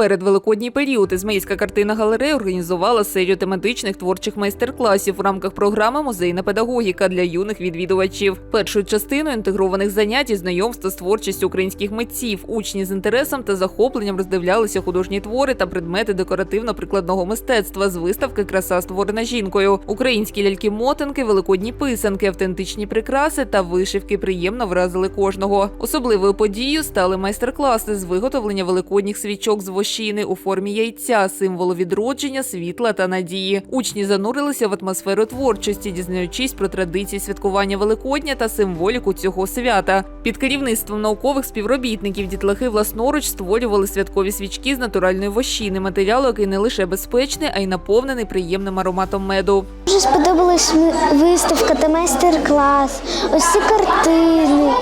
передвеликодній період Ізмаїльська картина галерея організувала серію тематичних творчих майстер-класів в рамках програми Музейна педагогіка для юних відвідувачів. Першою частиною інтегрованих занять і знайомства з творчістю українських митців. Учні з інтересом та захопленням роздивлялися художні твори та предмети декоративно-прикладного мистецтва з виставки Краса створена жінкою. Українські ляльки-мотанки, великодні писанки, автентичні прикраси та вишивки приємно вразили кожного. Особливою подією стали майстер-класи з виготовлення великодніх свічок з вощини у формі яйця, символу відродження, світла та надії. Учні занурилися в атмосферу творчості, дізнаючись про традиції святкування Великодня та символіку цього свята. Під керівництвом наукових співробітників дітлахи власноруч створювали святкові свічки з натуральної вощини, матеріалу, який не лише безпечний, а й наповнений приємним ароматом меду. Дуже сподобалась виставка та майстер-клас, ось ці картини.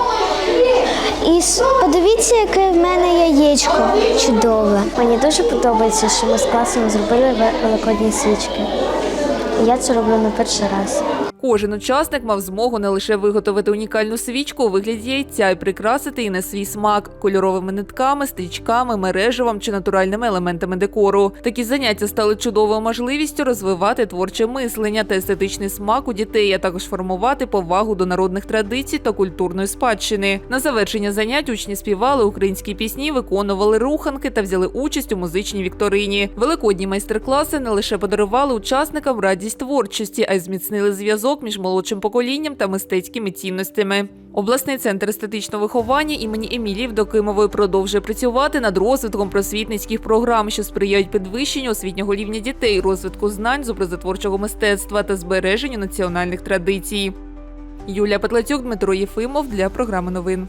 І подивіться, яке в мене яєчко чудове. Мені дуже подобається, що ми з класом зробили великодні свічки. Я це роблю не перший раз. Кожен учасник мав змогу не лише виготовити унікальну свічку у вигляді яйця і прикрасити її на свій смак кольоровими нитками, стрічками, мереживом чи натуральними елементами декору. Такі заняття стали чудовою можливістю розвивати творче мислення та естетичний смак у дітей, а також формувати повагу до народних традицій та культурної спадщини. На завершення занять учні співали українські пісні, виконували руханки та взяли участь у музичній вікторині. Великодні майстер-класи не лише подарували учасникам радість творчості, а й зміцнили зв'язок між молодшим поколінням та мистецькими цінностями. Обласний центр естетичного виховання імені Емілії Вдокимової продовжує працювати над розвитком просвітницьких програм, що сприяють підвищенню освітнього рівня дітей, розвитку знань з образотворчого мистецтва та збереженню національних традицій. Юлія Петлацюк, Дмитро Єфимов для програми новин.